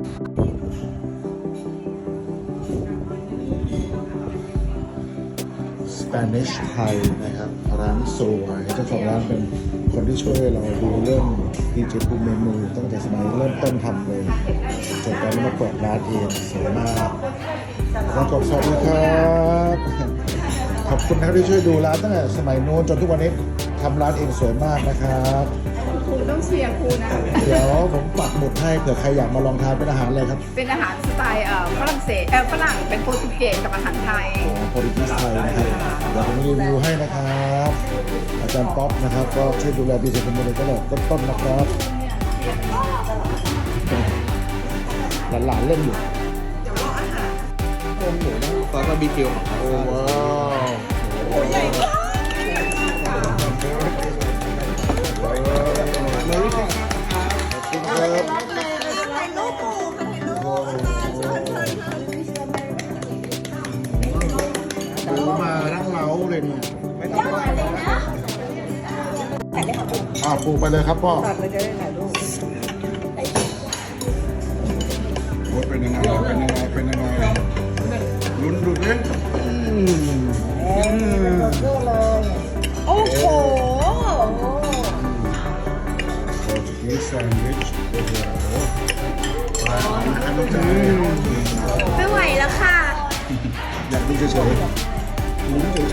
สเปนิชไทยนะครับ ร้านสวยเจ้าของร้านเป็นคนที่ช่วยเราดูเรื่องดีเจภูมิเมนูตั้งแต่สมัยเริ่มต้นทำเลยจนตอนนี้มาเปิดร้านเองสวยมากอาจารย์กบสวัสดีครับขอบคุณนะครับที่ช่วยดูร้านตั้งแต่สมัยโน้นจนทุกวันนี้ทำร้านเองสวยมากนะครับ ครูต้องเชียร์ครูนะ เดี๋ยวผมปักหมุดให้เผื่อใครอยากมาลองทานเป็นอาหารอะไรครับเป็นอาหารสไตล์เอ่อฝรั่งเศสเออฝรั่งเป็นโปรตุเกสกับอาหารไทยของโปรตุเกสไทยนะครับเดี๋ยวผมรีวิวให้นะครับ อาจารย์ป๊อปนะครับ ก็ช่วยดูแลดีเจคอมมูนิตี้ตั้งแต่ต้นๆนะครับหลานๆเล่นอยู่โอ้โหต้องซอสบาร์บีคิวของเขา โอ้ว้า เมาส์เลยเนี่ยอ่าปูไปเลยครับพ่อตัดเลยจะได้ถ่ายรูปโอ้ยเป็นยังไงเป็นยังไงเป็นยังไงลุ้นดูดิอืมอืมโอ้โหโปรตุเกสแซนด์วิชโอ้โหร้านอาหารลูกค้าไม่ไหวแล้วค่ะ อยากดูเฉยๆ ลุ้นเ